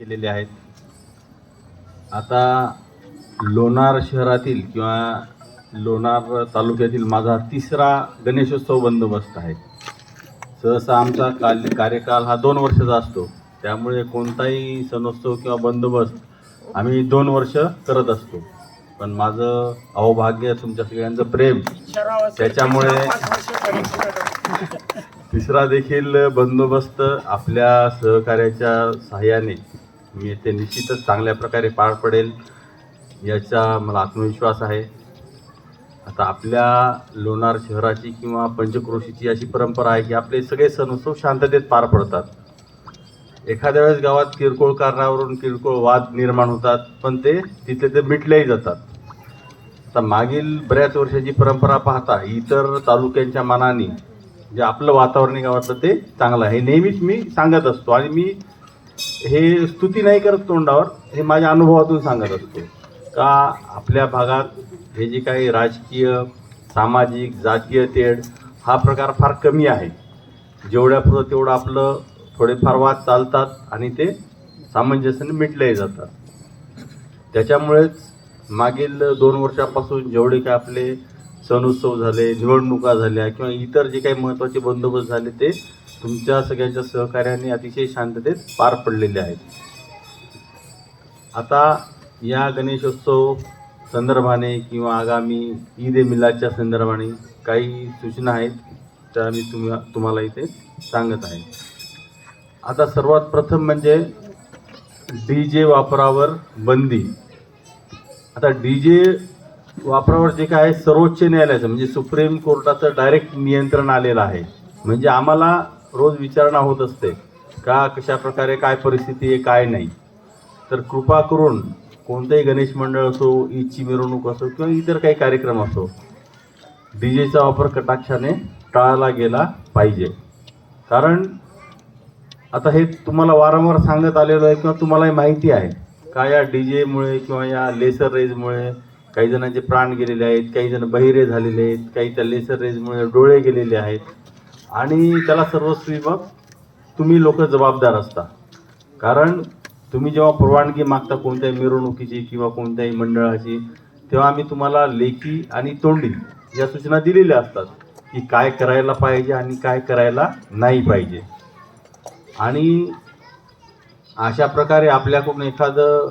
केलेले आहेत. आता लोणार शहरातील किंवा लोणार तालुक्यातील माझा तिसरा गणेशोत्सव बंदोबस्त आहे. सहसा आमचा काल कार्यकाल हा दोन वर्षाचा असतो. त्यामुळे कोणताही सणोत्सव किंवा बंदोबस्त आम्ही दोन वर्ष करत असतो. पण माझं अहोभाग्य तुमच्या सगळ्यांचं प्रेम त्याच्यामुळे तिसरा देखील बंदोबस्त आपल्या सहकार्याच्या सहाय्याने मी ते निश्चितच चांगल्या प्रकारे पार पडेल याचा मला आत्मविश्वास आहे. आता आपल्या लोणार शहराची किंवा पंचक्रोशीची अशी परंपरा आहे की आपले सगळे सण उत्सव शांततेत पार पडतात. एखाद्या वेळेस गावात किरकोळ कारणावरून किरकोळ वाद निर्माण होतात पण ते तिथले ते मिटलेही जातात. आता मागील बऱ्याच वर्षाची परंपरा पाहता इतर तालुक्यांच्या मानाने जे आपलं वातावरण गावातलं ते चांगलं आहे. नेहमीच मी सांगत असतो आणि मी हे स्तुती नाही करत तोंडावर हे माझ्या अनुभवातून सांगत असतो. का आपल्या भागात हे जे काही राजकीय सामाजिक जातीय तेढ हा प्रकार फार कमी आहे. जेवढ्यापुरतं तेवढं आपलं थोडेफार वाद चालतात आणि ते सामंजस्याने मिटले जातात. त्याच्यामुळेच मागील दोन वर्षापासून जेवढे काय आपले सण उत्सव झाले निवडणुका झाल्या किंवा इतर जे काही महत्त्वाचे बंदोबस्त झाले ते तुमच्या सगळ्यांच्या सहकार्याने अतिशय शांततेत पार पडलेले आहेत. आता या गणेशोत्सव संदर्भाने किंवा आगामी ईद ए मिलादच्या संदर्भाने काही सूचना आहेत त्या मी तुम्हा तुम्हाला इथे सांगत आहे. आता सर्वात प्रथम म्हणजे डी जे वापरावर बंदी. आता डी जे वापरावर जे काय आहे सर्वोच्च न्यायालयाचं म्हणजे सुप्रीम कोर्टाचं डायरेक्ट नियंत्रण आलेलं आहे. म्हणजे आम्हाला रोज विचारणा होत असते का कशा प्रकारे काय परिस्थिती आहे काय नाही. तर कृपा करून कोणतंही गणेश मंडळ असो ईदची मिरवणूक असो किंवा इतर काही कार्यक्रम असो डी जेचा वापर कटाक्षाने टाळला गेला पाहिजे. कारण आता हे तुम्हाला वारंवार सांगत आलेलं आहे किंवा तुम्हालाही माहिती आहे का या डी जेमुळे किंवा या लेसर रेजमुळे काही जणांचे प्राण गेलेले आहेत काही जण बहिरे झालेले आहेत काही त्या लेसर रेजमुळे डोळे गेलेले आहेत. आणि त्याला सर्वस्वी मग तुम्ही लोक जबाबदार असता. कारण तुम्ही जेव्हा परवानगी मागता कोणत्याही मिरवणुकीची किंवा कोणत्याही मंडळाची तेव्हा आम्ही तुम्हाला लेखी आणि तोंडी या सूचना दिलेल्या असतात की काय करायला पाहिजे आणि काय करायला नाही पाहिजे. आणि अशा प्रकारे आपल्याकडून एखादं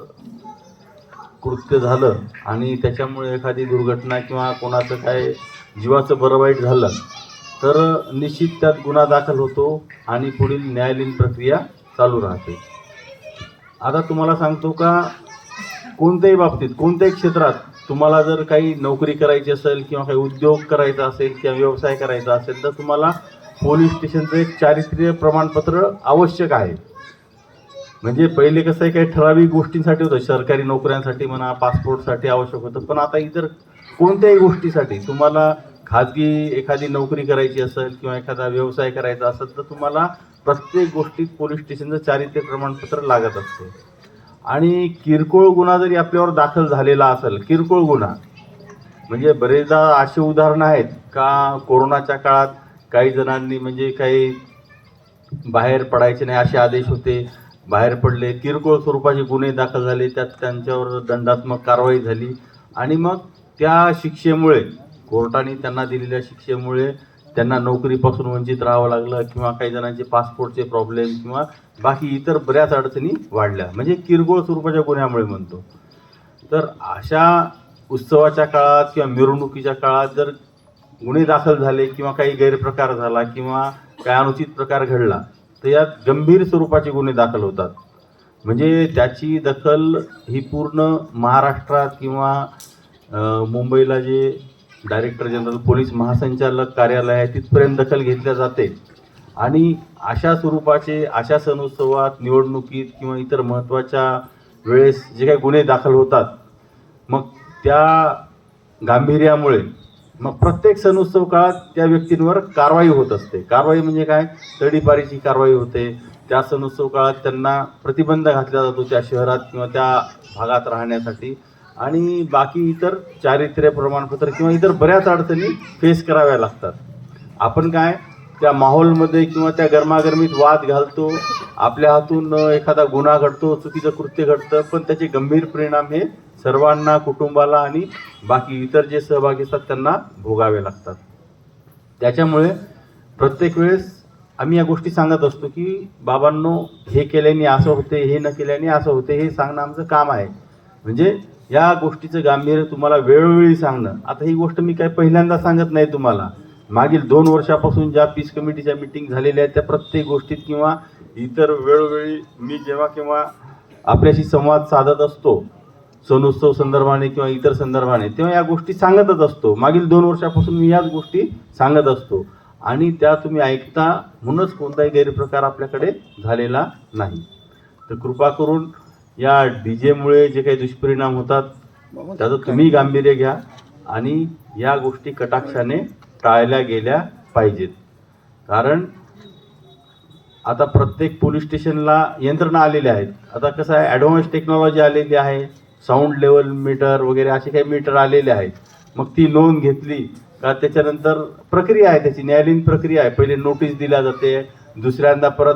कृत्य झालं आणि त्याच्यामुळे एखादी दुर्घटना किंवा कोणाचं काय जीवाचं बरं वाईट झालं तर निश्चित त्यात गुन्हा दाखल होतो आणि पुढील न्यायालयीन प्रक्रिया चालू राहते. आता तुम्हाला सांगतो का कोणत्याही बाबतीत कोणत्याही क्षेत्रात तुम्हाला जर काही नोकरी करायची असेल किंवा काही उद्योग करायचा असेल किंवा व्यवसाय करायचा असेल तर तुम्हाला पोलीस स्टेशनचं एक चारित्र्य प्रमाणपत्र आवश्यक आहे. म्हणजे पहिले कसं आहे काही ठराविक गोष्टींसाठी होतं सरकारी नोकऱ्यांसाठी म्हणा पासपोर्टसाठी आवश्यक होतं पण आता इतर कोणत्याही गोष्टीसाठी तुम्हाला खाजगी एखादी नोकरी करायची असेल किंवा एखादा व्यवसाय करायचा असेल तर तुम्हाला प्रत्येक गोष्टीत पोलीस स्टेशनचं चारित्र्य प्रमाणपत्र लागत असते. आणि किरकोळ गुन्हा जरी आपल्यावर दाखल झालेला असेल किरकोळ गुन्हा म्हणजे बरेचदा अशी उदाहरणं आहेत का कोरोनाच्या काळात काही जणांनी म्हणजे काही बाहेर पडायचे नाही असे आदेश होते बाहेर पडले किरकोळ स्वरूपाचे गुन्हे दाखल झाले त्यात त्यांच्यावर दंडात्मक कारवाई झाली. आणि मग त्या शिक्षेमुळे कोर्टाने त्यांना दिलेल्या शिक्षेमुळे त्यांना नोकरीपासून वंचित राहावं लागलं किंवा काही जणांचे पासपोर्टचे प्रॉब्लेम किंवा बाकी इतर बऱ्याच अडचणी वाढल्या. म्हणजे किरकोळ स्वरूपाच्या गुन्ह्यामुळे म्हणतो. तर अशा उत्सवाच्या काळात किंवा मिरवणुकीच्या काळात जर गुन्हे दाखल झाले किंवा काही गैरप्रकार झाला किंवा काही अनुचित प्रकार घडला तर यात गंभीर स्वरूपाचे गुन्हे दाखल होतात. म्हणजे त्याची दखल ही पूर्ण महाराष्ट्रात किंवा मुंबईला जे डायरेक्टर जनरल पोलीस महासंचालक कार्यालय आहे तिथपर्यंत दखल घेतल्या जाते. आणि अशा स्वरूपाचे अशा सण उत्सवात निवडणुकीत किंवा इतर महत्त्वाच्या वेळेस जे काही गुन्हे दाखल होतात मग त्या गांभीर्यामुळे मग प्रत्येक सण उत्सव काळात त्या व्यक्तींवर कारवाई होत असते. कारवाई म्हणजे काय? तडीपारीची कारवाई होते. त्या सण उत्सव काळात त्यांना प्रतिबंध घातला जातो त्या शहरात किंवा त्या भागात राहण्यासाठी. आणि बाकी इतर चारित्र्य प्रमाणपत्र किंवा इतर बऱ्याच अडचणी फेस कराव्या लागतात. आपण काय त्या माहोलमध्ये किंवा त्या गरमागरमीत वाद घालतो आपल्या हातून एखादा गुन्हा घडतो चुकीचं कृत्य घडतं पण त्याचे गंभीर परिणाम हे सर्वांना कुटुंबाला आणि बाकी इतर जे सहभागी असतात त्यांना भोगावे लागतात. त्याच्यामुळे प्रत्येक वेळेस आम्ही या गोष्टी सांगत असतो की बाबांनो हे केल्याने असं होते हे न केल्याने असं होते हे सांगणं आमचं काम आहे. म्हणजे या गोष्टीचं गांभीर्य तुम्हाला वेळोवेळी सांगणं. आता ही गोष्ट मी काय पहिल्यांदा सांगत नाही तुम्हाला. मागील दोन वर्षापासून ज्या पीस कमिटीच्या मिटिंग झालेल्या आहेत त्या प्रत्येक गोष्टीत किंवा इतर वेळोवेळी मी जेव्हा केव्हा आपल्याशी संवाद साधत असतो सण उत्सव संदर्भाने किंवा इतर संदर्भाने तेव्हा या गोष्टी सांगतच असतो. मागील दोन वर्षापासून मी याच गोष्टी सांगत असतो. आणि त्या तुम्ही ऐकता म्हणूनच कोणताही गैरप्रकार आपल्याकडे झालेला नाही. तर कृपा करून या डी जेमुळे जे काही दुष्परिणाम होतात त्याचं तुम्ही गांभीर्य घ्या आणि या गोष्टी कटाक्षाने टाळल्या गेल्या पाहिजेत. कारण आता प्रत्येक पोलीस स्टेशनला यंत्रणा आलेल्या आहेत. आता कसं आहे ॲडव्हान्स टेक्नॉलॉजी आलेली आहे साऊंड लेवल मीटर वगैरे असे काही मीटर आलेले आहेत. मग ती नोंद घेतली का त्याच्यानंतर प्रक्रिया आहे त्याची न्यायालयीन प्रक्रिया आहे. पहिले नोटीस दिल्या जाते दुसऱ्यांदा परत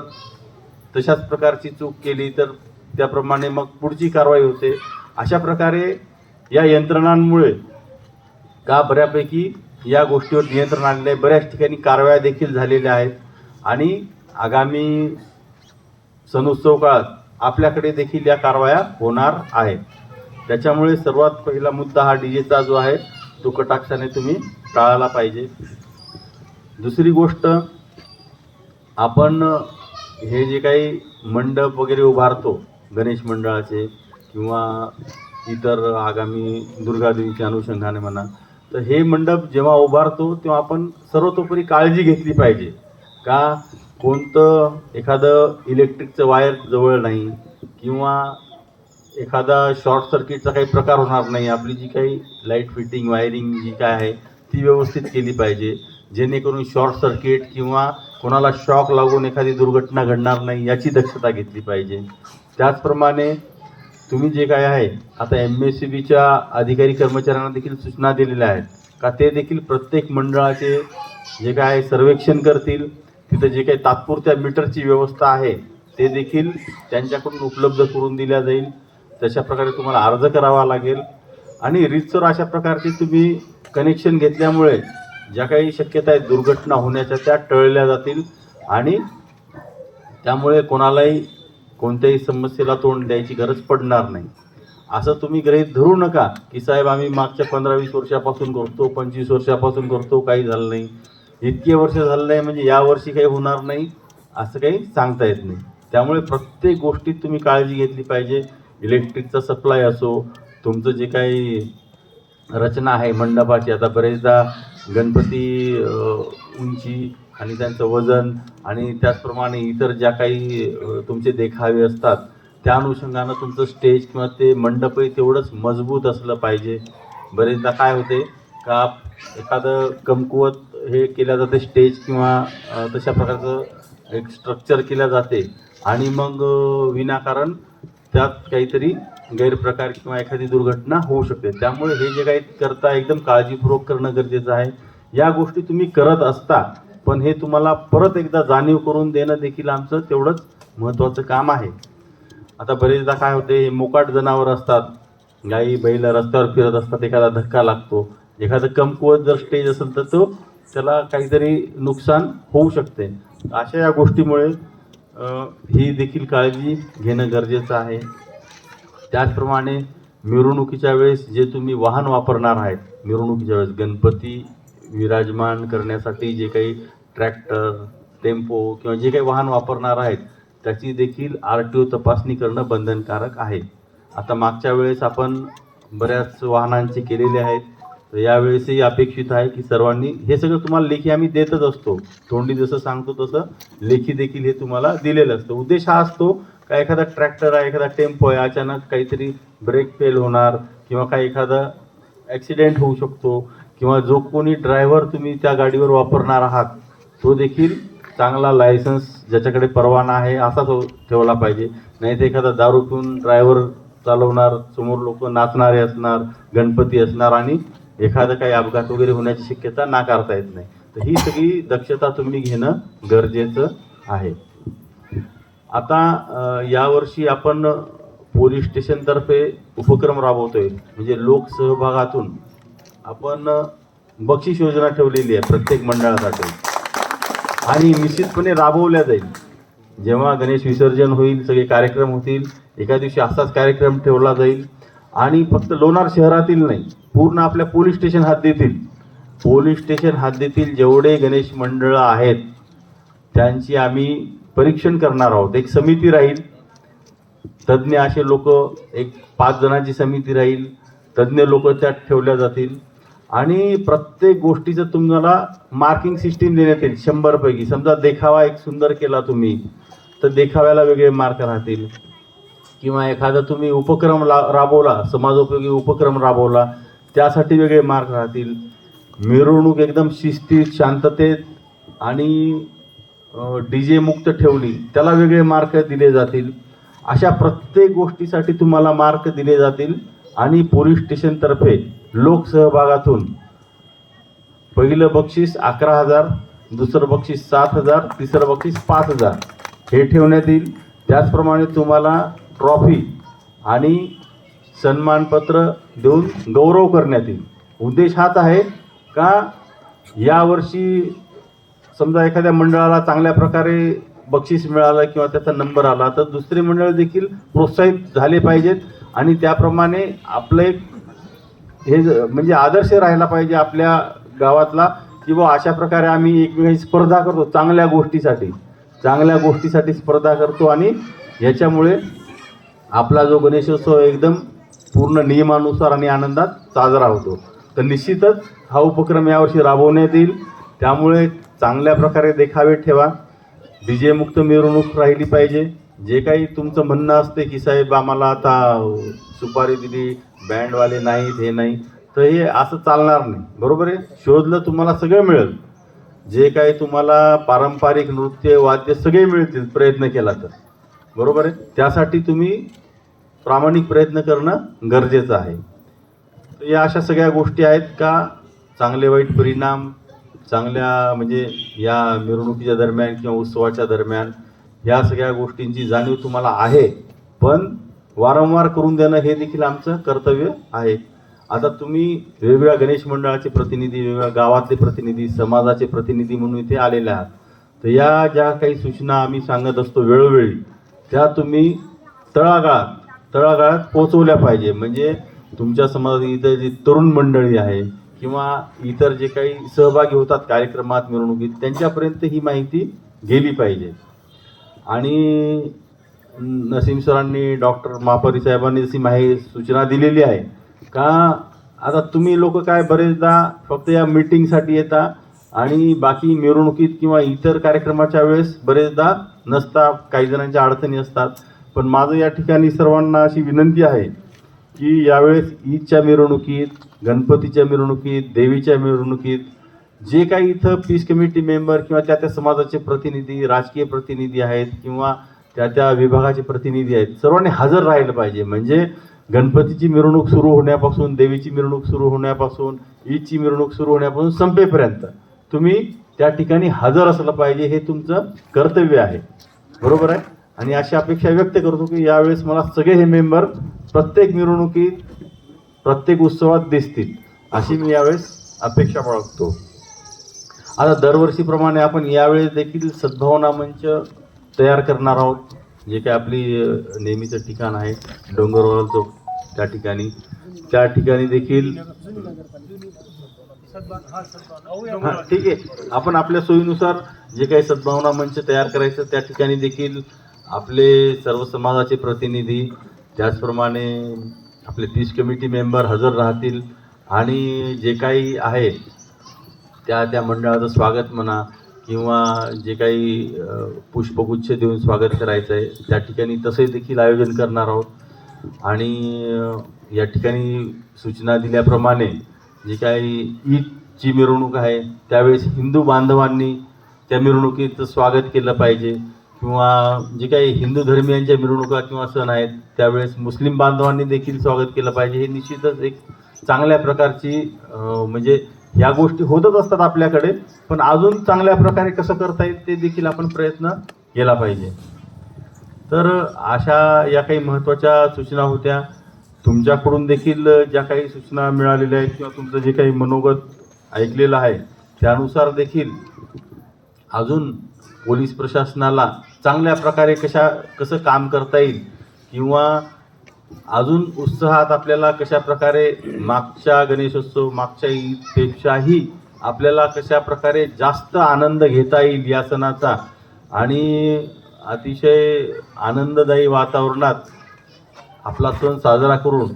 तशाच प्रकारची चूक केली तर त्याप्रमाणे मग पुढची कारवाई होते. अशा प्रकारे या यंत्रणांमुळे का बऱ्यापैकी या गोष्टीवर नियंत्रण आणले आहे बऱ्याच ठिकाणी कारवाया देखील झालेल्या आहेत. आणि आगामी सणोत्सव काळात आपल्याकडे देखील या कारवाया होणार आहेत. त्याच्यामुळे सर्वात पहिला मुद्दा हा डी जेचा जो आहे तो कटाक्षाने तुम्ही टाळायला पाहिजे. दुसरी गोष्ट आपण हे जे काही मंडप वगैरे उभारतो गणेश मंडळाचे किंवा इतर आगामी दुर्गादेवीच्या अनुषंगाने म्हणा तर हे मंडप जेव्हा उभारतो तेव्हा आपण सर्वतोपरी काळजी घेतली पाहिजे. का कोणतं एखादं इलेक्ट्रिकचं वायर जवळ नाही किंवा एखादा शॉर्ट सर्किटचा काही प्रकार होणार नाही आपली जी काही लाइट फिटिंग वायरिंग जी काय आहे ती व्यवस्थित केली पाहिजे. जेणेकरून शॉर्ट सर्किट किंवा कोणाला शॉक लागून एखादी दुर्घटना घडणार नाही याची दक्षता घेतली पाहिजे. त्याचप्रमाणे तुम्ही जे काय आहे आता एम एस सी बीच्या अधिकारी कर्मचाऱ्यांना देखील सूचना दिलेल्या आहेत. का ते देखील प्रत्येक मंडळाचे जे काय आहे सर्वेक्षण करतील तिथं जे काही तात्पुरत्या मीटरची व्यवस्था आहे ते देखील त्यांच्याकडून उपलब्ध करून दिल्या जाईल. तशा प्रकारे तुम्हाला अर्ज करावा लागेल. आणि रीतसर अशा प्रकारचे तुम्ही कनेक्शन घेतल्यामुळे ज्या काही शक्यता आहेत दुर्घटना होण्याच्या त्या टळल्या जातील. आणि त्यामुळे कोणालाही कोणत्याही समस्येला तोंड द्यायची गरज पडणार नाही. असं तुम्ही गृहीत धरू नका की साहेब आम्ही मागच्या पंधरा वीस वर्षापासून करतो पंचवीस वर्षापासून करतो काही झालं नाही. इतके वर्ष झालं नाही म्हणजे यावर्षी काही होणार नाही असं काही सांगता येत नाही. त्यामुळे प्रत्येक गोष्टीत तुम्ही काळजी घेतली पाहिजे. इलेक्ट्रिकचा सप्लाय असो तुमचं जे काही रचना आहे मंडपाची आता बरेचदा गणपती उंची आणि त्यांचं वजन आणि त्याचप्रमाणे इतर ज्या काही तुमचे देखावे असतात त्या अनुषंगानं तुमचं स्टेज किंवा ते मंडपही तेवढंच मजबूत असलं पाहिजे. बरेचदा काय होते का एखादं कमकुवत हे केल्या जाते स्टेज किंवा तशा प्रकारचं एक स्ट्रक्चर केल्या जाते आणि मग विनाकारण त्यात काहीतरी गैरप्रकार किंवा एखादी दुर्घटना होऊ शकते. त्यामुळे हे जे काही करता एकदम काळजीपूर्वक करणं गरजेचं आहे. या गोष्टी तुम्ही करत असता पण हे तुम्हाला परत एकदा जाणीव करून देणं देखील आमचं तेवढंच महत्त्वाचं काम आहे. आता बरेचदा काय होते हे मोकाट जनावर असतात. गाई बैल रस्त्यावर फिरत असतात एखादा धक्का लागतो. एखादं कमकुवत जर स्टेज असेल तर तो त्याला काहीतरी नुकसान होऊ शकते. अशा या गोष्टीमुळे ही देखील काळजी घेणं गरजेचं आहे. त्याचप्रमाणे मिरवणुकीच्या वेळेस जे तुम्ही वाहन वापरणार आहेत मिरवणुकीच्या वेळेस गणपती विराजमान करण्यासाठी जे काही ट्रॅक्टर टेम्पो किंवा जे काही वाहन वापरणार आहेत त्याची देखील आर टी ओ तपासणी करणं बंधनकारक आहे. आता मागच्या वेळेस आपण बऱ्याच वाहनांचे केलेले आहेत. तर यावेळेसही अपेक्षित आहे की सर्वांनी हे सगळं तुम्हाला लेखी आम्ही देतच असतो. तोंडी जसं सांगतो तसं लेखी देखील हे तुम्हाला दिलेलं असतं. उद्देश हा असतो का एखादा ट्रॅक्टर आहे एखादा टेम्पो आहे अचानक काहीतरी ब्रेक फेल होणार किंवा काही एखादा ॲक्सिडेंट होऊ शकतो. किंवा जो कोणी ड्रायव्हर तुम्ही त्या गाडीवर वापरणार आहात तो देखील चांगला लायसन्स ज्याच्याकडे परवाना आहे असाच हो- ठेवला पाहिजे. नाही तर एखादा दारू पिऊन ड्रायव्हर चालवणार समोर लोक नाचणारे असणार गणपती असणार आणि एखादं काही अपघात वगैरे होण्याची शक्यता नाकारता येत नाही. तर ही सगळी दक्षता तुम्ही घेणं गरजेचं आहे. आता यावर्षी आपण पोलीस स्टेशनतर्फे उपक्रम राबवतोय. म्हणजे लोकसहभागातून आपण बक्षीस योजना ठेवलेली आहे प्रत्येक मंडळासाठी. आणि निश्चितपणे राबवल्या जाईल. जेव्हा गणेश विसर्जन होईल सगळे कार्यक्रम होतील एका दिवशी असाच कार्यक्रम ठेवला जाईल. आणि फक्त लोणार शहरातील नाही पूर्ण आपल्या पोलीस स्टेशन हद्दीतील पोलीस स्टेशन हद्दीतील जेवढे गणेश मंडळं आहेत. त्यांची आम्ही परीक्षण करणार आहोत. एक समिती राहील. तज्ज्ञ असे लोक एक पाच जणांची समिती राहील. तज्ज्ञ लोक त्यात ठेवल्या जातील. आणि प्रत्येक गोष्टीचं तुम्हाला मार्किंग सिस्टीम देण्यात येईल शंभरपैकी. समजा देखावा एक सुंदर केला तुम्ही तर देखाव्याला वेगळे मार्क राहतील. किंवा एखादा तुम्ही उपक्रम ला राबवला समाजोपयोगी उपक्रम राबवला त्यासाठी वेगळे मार्क राहतील. मिरवणूक एकदम शिस्तीत शांततेत आणि डी जे मुक्त ठेवली त्याला वेगळे मार्क दिले जातील. अशा प्रत्येक गोष्टीसाठी तुम्हाला मार्क दिले जातील आणि पोलीस स्टेशनतर्फे लोकसहभागातून. पहिलं बक्षीस अकरा हजार दुसरं बक्षीस सात हजार तिसरं बक्षीस पाच हजार. हे ठेवण्यात येईल. त्याचप्रमाणे तुम्हाला ट्रॉफी आणि सन्मानपत्र देऊन गौरव करण्यात येईल. उद्देश हाच आहे का यावर्षी समजा एखाद्या मंडळाला चांगल्या प्रकारे बक्षीस मिळालं किंवा त्याचा नंबर आला तर दुसरे मंडळ देखील प्रोत्साहित झाले पाहिजेत. आणि त्याप्रमाणे आपलं एक हे ज- म्हणजे आदर्श राहायला पाहिजे आपल्या गावातला की बुवा अशा प्रकारे आम्ही एकमेकांची स्पर्धा करतो चांगल्या गोष्टीसाठी. चांगल्या गोष्टीसाठी स्पर्धा करतो आणि याच्यामुळे आपला जो गणेशोत्सव एकदम पूर्ण नियमानुसार आणि आनंदात साजरा होतो. तर निश्चितच हा उपक्रम यावर्षी राबवण्यात येईल. त्यामुळे चांगल्या प्रकारे देखावे ठेवा. विजयमुक्त मिरवणूक राहिली पाहिजे. जे काही तुमचं म्हणणं असते की साहेब आम्हाला आता सुपारी दिली बँडवाले नाहीत हे नाही तर हे असं चालणार नाही. बरोबर आहे? शोधलं तुम्हाला सगळं मिळेल. जे काही तुम्हाला पारंपरिक नृत्य वाद्य सगळे मिळतील प्रयत्न केला तर. बरोबर आहे? त्यासाठी तुम्ही प्रामाणिक प्रयत्न करणं गरजेचं आहे. तर या अशा सगळ्या गोष्टी आहेत का? चांगले वाईट परिणाम चांगल्या म्हणजे या मिरवणुकीच्या दरम्यान किंवा उत्सवाच्या दरम्यान या सगळ्या गोष्टींची जाणीव तुम्हाला आहे. पण वारंवार करून देणं हे देखील आमचं कर्तव्य आहे. आता तुम्ही वेगवेगळ्या गणेश मंडळाचे प्रतिनिधी वेगवेगळ्या गावातले प्रतिनिधी समाजाचे प्रतिनिधी म्हणून इथे आलेले आहात. तर या ज्या काही सूचना आम्ही सांगत असतो वेळोवेळी त्या तुम्ही तळागाळात तळागाळात पोचवल्या पाहिजे. म्हणजे तुमच्या समाजात इथं जी तरुण मंडळी आहे किंवा इतर जे काही सहभागी होतात कार्यक्रमात मिरवणुकीत त्यांच्यापर्यंत ही माहिती गेली पाहिजे. आणि नसीम सरांनी डॉक्टर मापारी साहेबांनी जशी माहिती सूचना दिलेली आहे. का आता तुम्ही लोक काय बरेचदा फक्त या मीटिंगसाठी येता आणि बाकी मिरवणुकीत किंवा इतर कार्यक्रमाच्या वेळेस बरेचदा नसता काही जणांच्या अडचणी असतात. पण माझं या ठिकाणी सर्वांना अशी विनंती आहे की यावेळेस ईदच्या मिरवणुकीत गणपतीच्या मिरवणुकीत देवीच्या मिरवणुकीत जे काही इथं पीस कमिटी मेंबर किंवा त्या त्या समाजाचे प्रतिनिधी राजकीय प्रतिनिधी आहेत किंवा त्या त्या विभागाचे प्रतिनिधी आहेत. सर्वांनी हजर राहिलं पाहिजे. म्हणजे गणपतीची मिरवणूक सुरू होण्यापासून देवीची मिरवणूक सुरू होण्यापासून ईदची मिरवणूक सुरू होण्यापासून संपेपर्यंत तुम्ही त्या ठिकाणी हजर असलं पाहिजे हे तुमचं कर्तव्य आहे. बरोबर आहे? आणि अशी अपेक्षा व्यक्त करतो की यावेळेस मला सगळे हे मेंबर प्रत्येक मिरवणुकीत प्रत्येक उत्सवात दिसतील. अशी मी यावेळेस अपेक्षा बाळगतो. आता दरवर्षीप्रमाणे आपण यावेळेस देखील सद्भावना मंच तयार करणार आहोत. जे काही आपली नेहमीचं ठिकाण आहे डोंगरवाल चौक त्या ठिकाणी. त्या ठिकाणी देखील हां ठीक आहे. आपण आपल्या सोयीनुसार जे काही सद्भावना मंच तयार करायचं त्या ठिकाणी देखील आपले सर्व समाजाचे प्रतिनिधी त्याचप्रमाणे आपले तीस कमिटी मेंबर हजर राहतील. आणि जे काही आहे त्या त्या मंडळाचं स्वागत म्हणा किंवा जे काही पुष्पगुच्छ देऊन स्वागत करायचं आहे त्या ठिकाणी तसे देखील आयोजन करणार आहोत. आणि या ठिकाणी सूचना दिल्याप्रमाणे जी काही ईदची मिरवणूक आहे त्यावेळेस हिंदू बांधवांनी त्या मिरवणुकीचं स्वागत केलं पाहिजे. किंवा जे काही हिंदू धर्मियांच्या मिरवणुका किंवा सण आहेत त्यावेळेस मुस्लिम बांधवांनी देखील स्वागत केलं पाहिजे. हे निश्चितच एक चांगल्या प्रकारची म्हणजे या गोष्टी होतच असतात आपल्याकडे पण अजून चांगल्या प्रकारे कसं करता येईल ते देखील आपण प्रयत्न केला पाहिजे. तर अशा या काही महत्त्वाच्या सूचना होत्या. तुमच्याकडून देखील ज्या काही सूचना मिळालेल्या आहेत किंवा तुमचं जे काही मनोगत ऐकलेलं आहे त्यानुसार देखील अजून पोलीस प्रशासनाला चांगल्या प्रकारे कशा कसं काम करता येईल किंवा अजून उत्साहात आपल्याला कशा प्रकारे मागच्या गणेशोत्सव मागच्या ईदपेक्षाही आपल्याला कशा प्रकारे जास्त आनंद घेता येईल या सणाचा आणि अतिशय आनंददायी वातावरणात आपला सण साजरा करून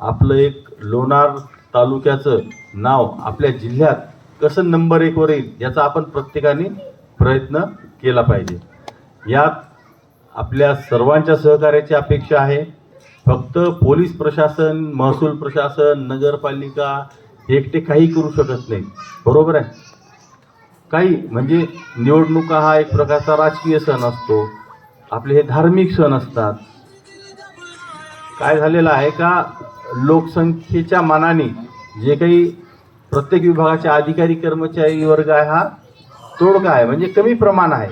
आपलं एक लोणार तालुक्याचं नाव आपल्या जिल्ह्यात कसं नंबर एकवर येईल याचा आपण प्रत्येकाने प्रयत्न केला पाहिजे. यात आपल्या सर्वांच्या सहकार्याची अपेक्षा आहे. फक्त पोलीस प्रशासन महसूल प्रशासन नगरपालिका एकटे काही करू शकत नाही. बरोबर आहे? काही म्हणजे निवडणुका हा एक प्रकारचा राजकीय सण असतो. आपले हे धार्मिक सण असतात. काय झालेलं आहे का? लोकसंख्येच्या मानाने जे काही प्रत्येक विभागाचे अधिकारी कर्मचारी वर्ग आहे हा तोडगा आहे. म्हणजे कमी प्रमाण आहे.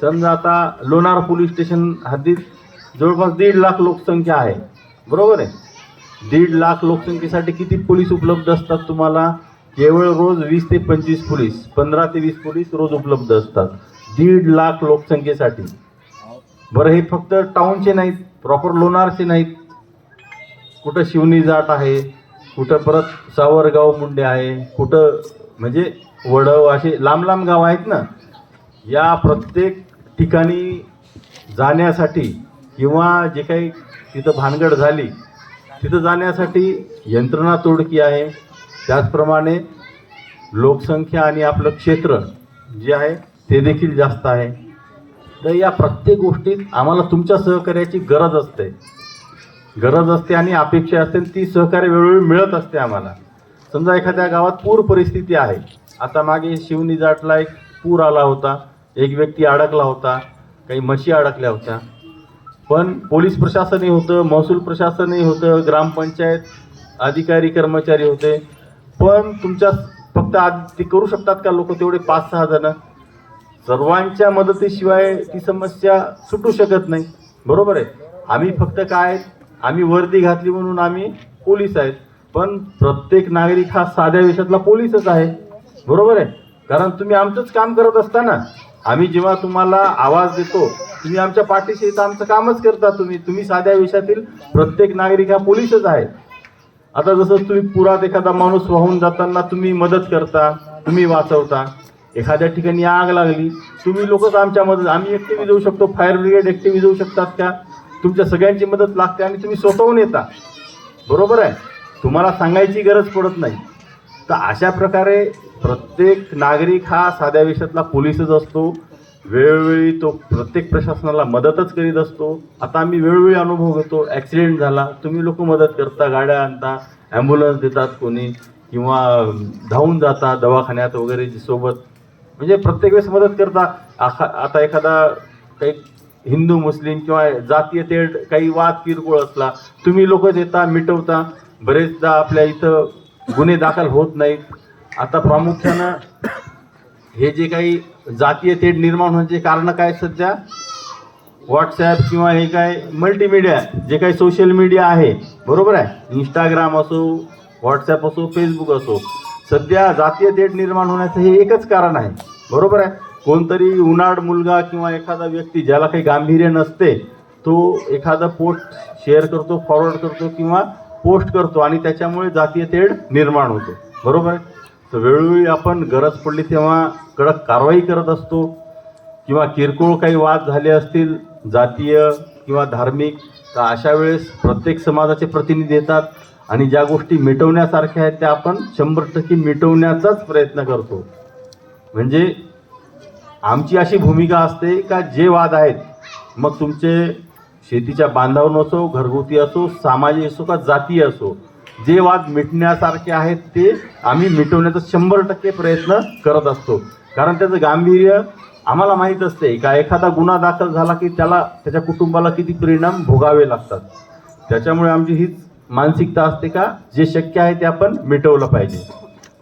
समजा आता लोणार पोलीस स्टेशन हद्दीत जवळपास दीड लाख लोकसंख्या आहे. बरोबर आहे. दीड लाख लोकसंख्येसाठी किती पोलीस उपलब्ध असतात तुम्हाला? केवळ रोज वीस ते पंचवीस पोलीस पंधरा ते वीस पोलीस रोज उपलब्ध असतात. दीड लाख लोकसंख्येसाठी. बरं हे फक्त टाऊनचे नाहीत प्रॉपर लोणारचे नाहीत. कुठं शिवनी जाट आहे कुठं परत सावरगाव मुंडे आहे कुठं म्हणजे वडव असे लांब लांब गाव आहेत ना? या प्रत्येक ठिकाणी जाण्यासाठी किंवा जे काही तिथं भानगड झाली. तिथं जाण्यासाठी यंत्रणा तोडकी आहे. त्याचप्रमाणे लोकसंख्या आणि आपलं क्षेत्र जे आहे ते देखील जास्त आहे. तर या प्रत्येक गोष्टीत आम्हाला तुमच्या सहकार्याची गरज असते. गरज असते आणि अपेक्षा असते आणि ती सहकार्य वेळोवेळी मिळत असते आम्हाला. समजा एखाद्या गावात पूर परिस्थिती आहे. आता मागे शिवनी जाटला एक पूर आला होता. एक व्यक्ती अडकला होता. काही म्हशी अडकल्या होत्या. पण पोलीस प्रशासनही होतं महसूल प्रशासनही होतं ग्रामपंचायत अधिकारी कर्मचारी होते. पण तुमच्या फक्त आज ते करू शकतात का लोक तेवढे पाच सहा जण? सर्वांच्या मदतीशिवाय ती समस्या सुटू शकत नाही. बरोबर आहे? आम्ही फक्त काय? आम्ही वर्दी घातली म्हणून आम्ही पोलीस आहेत. पण प्रत्येक नागरिक हा साध्या वेशातला पोलीसच आहे. बरोबर आहे? कारण तुम्ही आमचंच काम करत असताना आम्ही जेव्हा तुम्हाला आवाज देतो तुम्ही आमच्या पाठीशी तर आमचं कामच करता तुम्ही. तुम्ही साध्या विषयातील प्रत्येक नागरिक हा पोलीसच आहे. आता जसं तुम्ही पुरात एखादा माणूस वाहून जाताना तुम्ही मदत करता तुम्ही वाचवता एखाद्या ठिकाणी आग लागली तुम्ही लोकच आमच्या मदत आम्ही एकटीवी जाऊ शकतो फायर ब्रिगेड एकटीवी जाऊ शकतात का? तुमच्या सगळ्यांची मदत लागते आणि तुम्ही स्वतःहून येता. बरोबर आहे? तुम्हाला सांगायची गरज पडत नाही. तर अशा प्रकारे प्रत्येक नागरिक हा साध्या विषयातला पोलीसच असतो. वेळोवेळी तो प्रत्येक प्रशासनाला मदतच करीत असतो. आता आम्ही वेळोवेळी अनुभव घेतो ॲक्सिडेंट झाला तुम्ही लोक मदत करता गाड्या आणता ॲम्ब्युलन्स देतात कोणी किंवा धावून जाता दवाखान्यात वगैरे सोबत. म्हणजे प्रत्येक वेळेस मदत करता. आखा आता एखादा काही हिंदू मुस्लिम किंवा जातीय तेढ काही वाद किरकोळ असला तुम्ही लोक देता मिटवता. बरेचदा आपल्या इथं गुन्हे दाखल होत नाहीत. आता प्रामुख्यानं हे जे काही जातीय तेढ निर्माण होण्याचे कारण काय सध्या? व्हॉट्सॲप किंवा हे काय मल्टीमीडिया जे काही सोशल मीडिया आहे बरोबर आहे? इंस्टाग्राम असो व्हॉट्सॲप असो फेसबुक असो सध्या जातीय तेढ निर्माण होण्याचं हे एकच कारण आहे. बरोबर आहे? कोणतरी उन्हाळ मुलगा किंवा एखादा व्यक्ती ज्याला काही गांभीर्य नसते तो एखादा पोस्ट शेअर करतो फॉरवर्ड करतो किंवा पोस्ट करतो आणि त्याच्यामुळे जातीय तेढ निर्माण होतो. बरोबर? आहे तर वेळोवेळी आपण गरज पडली तेव्हा कडक कारवाई करत असतो किंवा किरकोळ काही वाद झाले असतील जातीय किंवा धार्मिक तर अशा वेळेस प्रत्येक समाजाचे प्रतिनिधी येतात आणि ज्या गोष्टी मिटवण्यासारख्या आहेत त्या आपण शंभर टक्के मिटवण्याचाच प्रयत्न करतो. म्हणजे आमची अशी भूमिका असते का जे वाद आहेत मग तुमचे शेतीच्या बांधावर असो घरगुती असो सामाजिक असो का जातीय असो जे वाद मिटण्यासारखे आहेत ते आम्ही मिटवण्याचा शंभर टक्के प्रयत्न करत असतो. कारण त्याचं गांभीर्य आम्हाला माहीत असते. का एखादा गुन्हा दाखल झाला की त्याला त्याच्या कुटुंबाला किती परिणाम भोगावे लागतात. त्याच्यामुळे आमची हीच मानसिकता असते का जे शक्य आहे ते आपण मिटवलं पाहिजे.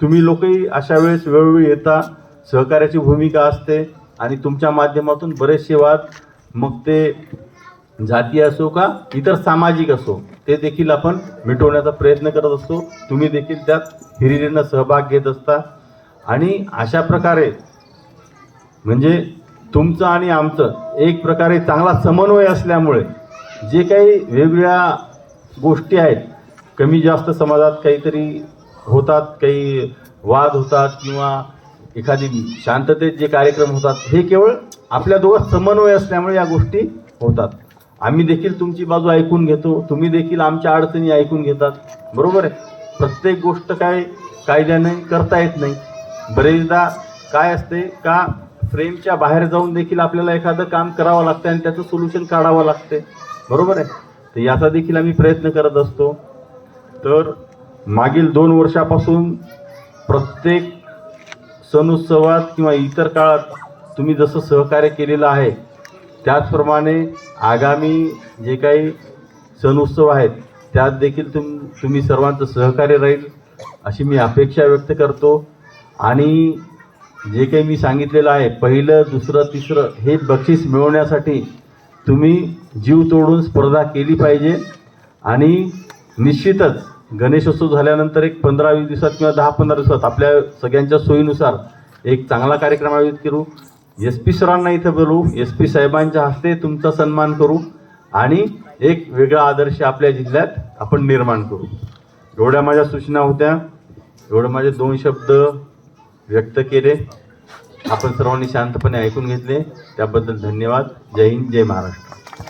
तुम्ही लोकही अशा वेळेस वेळोवेळी येता सहकार्याची भूमिका असते आणि तुमच्या माध्यमातून बरेचसे वाद मग ते जाती असो का इतर सामाजिक असो ते देखील आपण मिटवण्याचा प्रयत्न करत असतो. तुम्ही देखील त्यात हिरिरीनं सहभाग घेत असता. आणि अशा प्रकारे म्हणजे तुमचं आणि आमचं एक प्रकारे चांगला समन्वय असल्यामुळे जे काही वेगवेगळ्या गोष्टी आहेत कमी जास्त समाजात काहीतरी होतात काही वाद होतात किंवा एखादी शांततेत जे कार्यक्रम होतात हे केवळ आपल्या दोघात समन्वय असल्यामुळे या गोष्टी होतात. आम्ही देखील तुमची बाजू ऐकून घेतो. तुम्ही देखील आमच्या अडचणी ऐकून घेतात. बरोबर आहे? प्रत्येक गोष्ट काय कायद्याने करता येत नाही. बरेचदा काय असते का फ्रेमच्या बाहेर जाऊन देखील आपल्याला एखादं काम करावं लागतं आणि त्याचं सोल्युशन काढावं लागते. बरोबर आहे? तर याचा देखील आम्ही प्रयत्न करत असतो. तर मागील दोन वर्षापासून प्रत्येक सण उत्सवात किंवा इतर काळात तुम्ही जसं सहकार्य केलेलं आहे त्याचप्रमाणे आगामी जे काही सण उत्सव आहेत त्यात देखील तुम तुम्ही सर्वांचं सहकार्य राहील अशी मी अपेक्षा व्यक्त करतो. आणि जे काही मी सांगितलेलं आहे पहिलं दुसरं तिसरं हे बक्षीस मिळवण्यासाठी तुम्ही जीव तोडून स्पर्धा केली पाहिजे. आणि निश्चितच गणेशोत्सव झाल्यानंतर एक पंधरा वीस दिवसात किंवा दहा पंधरा दिवसात आपल्या सगळ्यांच्या सोयीनुसार एक चांगला कार्यक्रम आयोजित करू. एस पी सरांना इथं बोलू. एस पी साहेबांच्या हस्ते तुमचा सन्मान करू. आणि एक वेगळा आदर्श आपल्या जिल्ह्यात आपण निर्माण करू. एवढ्या माझ्या सूचना होत्या. एवढं माझे दोन शब्द व्यक्त केले. आपण सर्वांनी शांतपणे ऐकून घेतले. त्याबद्दल धन्यवाद. जय हिंद जय महाराष्ट्र.